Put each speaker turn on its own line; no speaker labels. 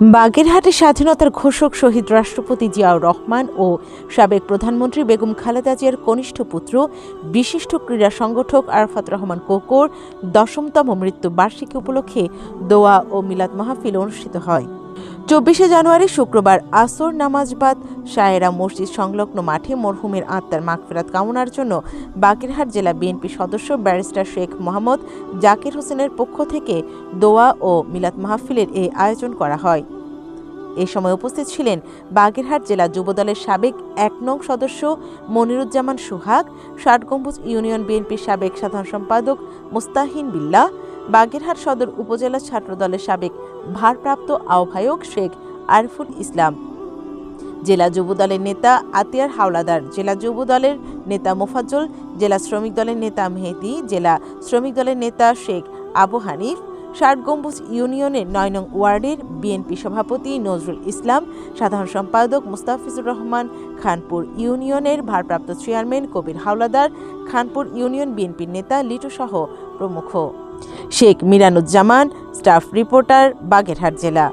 বাগেরহাটে স্বাধীনতার ঘোষক শহীদ রাষ্ট্রপতি জিয়াউর রহমান ও সাবেক প্রধানমন্ত্রী বেগম খালেদা জিয়ার কনিষ্ঠ পুত্র, বিশিষ্ট ক্রীড়া সংগঠক আরফাত রহমান কোকর দশমতম মৃত্যু বার্ষিকী উপলক্ষে দোয়া ও মিলাদ মাহফিল অনুষ্ঠিত হয়। চব্বিশে জানুয়ারি শুক্রবার আসর নামাজবাদ শায়েরা মসজিদ সংলগ্ন মাঠে মরহুমের আত্মার মাগফেরাত কামনার জন্য বাগেরহাট জেলা বিএনপি সদস্য ব্যারিস্টার শেখ মোহাম্মদ জাকির হোসেনের পক্ষ থেকে দোয়া ও মিলাদ মাহফিলের এই আয়োজন করা হয়। এ সময় উপস্থিত ছিলেন বাগেরহাট জেলা যুবদলের সাবেক এক নং সদস্য মনিরুজ্জামান সোহাগ, ষাট গম্বুজ ইউনিয়ন বিএনপির সাবেক সাধারণ সম্পাদক মুস্তাহিন বিল্লাহ, বাগেরহাট সদর উপজেলা ছাত্রদলের সাবেক ভারপ্রাপ্ত আহ্বায়ক শেখ আরিফুল ইসলাম। জেলা যুবদলের নেতা আতিয়ার হাওলাদার, জেলা যুবদলের নেতা মোফাজ্জল, জেলা শ্রমিক দলের নেতা মেহেদি, জেলা শ্রমিক দলের নেতা শেখ আবু হানিফ ষাট গম্বুজ ইউনিয়নের নয় নং ওয়ার্ডের বিএনপি সভাপতি নজরুল ইসলাম, সাধারণ সম্পাদক মুস্তাফিজুর রহমান, খানপুর ইউনিয়নের ভারপ্রাপ্ত চেয়ারম্যান কবির হাওলাদার, খানপুর ইউনিয়ন বিএনপির নেতা লিটু সহ প্রমুখ। শেখ মিরানুজ্জামান, স্টাফ রিপোর্টার, বাগেরহাট জেলা।